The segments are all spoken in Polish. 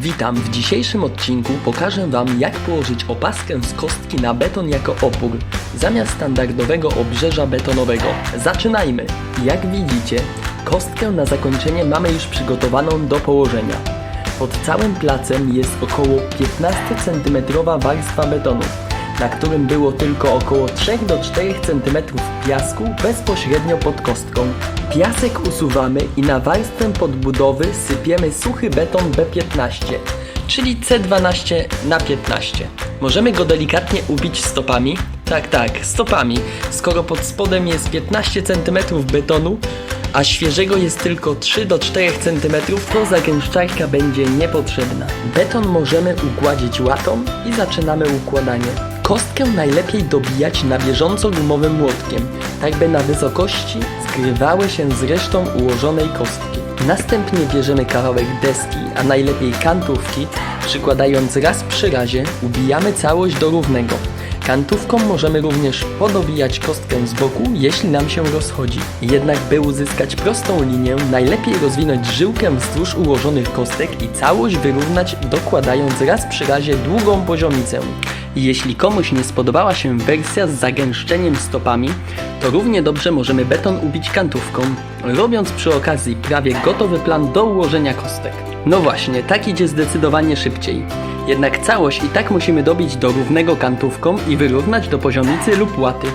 Witam, w dzisiejszym odcinku pokażę Wam jak położyć opaskę z kostki na beton jako opór, zamiast standardowego obrzeża betonowego. Zaczynajmy! Jak widzicie, kostkę na zakończenie mamy już przygotowaną do położenia. Pod całym placem jest około 15 cm warstwa betonu, na którym było tylko około 3 do 4 cm piasku bezpośrednio pod kostką. Piasek usuwamy i na warstwę podbudowy sypiemy suchy beton B15, czyli C12 na 15. Możemy go delikatnie ubić stopami. Tak, tak, stopami. Skoro pod spodem jest 15 cm betonu, a świeżego jest tylko 3 do 4 cm, to zagęszczarka będzie niepotrzebna. Beton możemy ugładzić łatą i zaczynamy układanie. Kostkę najlepiej dobijać na bieżąco gumowym młotkiem, tak by na wysokości zgrywały się z resztą ułożonej kostki. Następnie bierzemy kawałek deski, a najlepiej kantówki, przykładając raz przy razie ubijamy całość do równego. Kantówką możemy również podobijać kostkę z boku, jeśli nam się rozchodzi. Jednak by uzyskać prostą linię, najlepiej rozwinąć żyłkę wzdłuż ułożonych kostek i całość wyrównać dokładając raz przy razie długą poziomicę. Jeśli komuś nie spodobała się wersja z zagęszczeniem stopami, to równie dobrze możemy beton ubić kantówką, robiąc przy okazji prawie gotowy plan do ułożenia kostek. No właśnie, tak idzie zdecydowanie szybciej. Jednak całość i tak musimy dobić do równego kantówką i wyrównać do poziomicy lub łaty.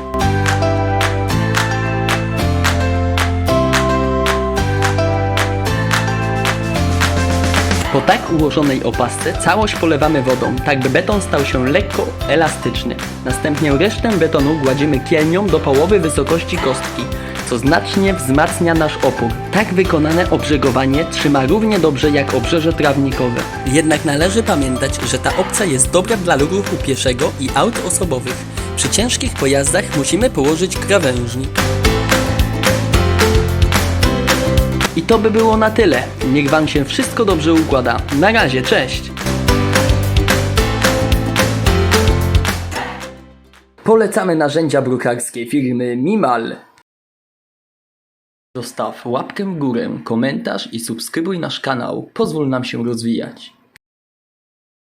Po tak ułożonej opasce całość polewamy wodą, tak by beton stał się lekko elastyczny. Następnie resztę betonu gładzimy kielnią do połowy wysokości kostki, co znacznie wzmacnia nasz opór. Tak wykonane obrzegowanie trzyma równie dobrze jak obrzeże trawnikowe. Jednak należy pamiętać, że ta opcja jest dobra dla ruchu pieszego i aut osobowych. Przy ciężkich pojazdach musimy położyć krawężnik. I to by było na tyle. Niech Wam się wszystko dobrze układa. Na razie, cześć! Polecamy narzędzia brukarskie firmy Mimal. Zostaw łapkę w górę, komentarz i subskrybuj nasz kanał. Pozwól nam się rozwijać.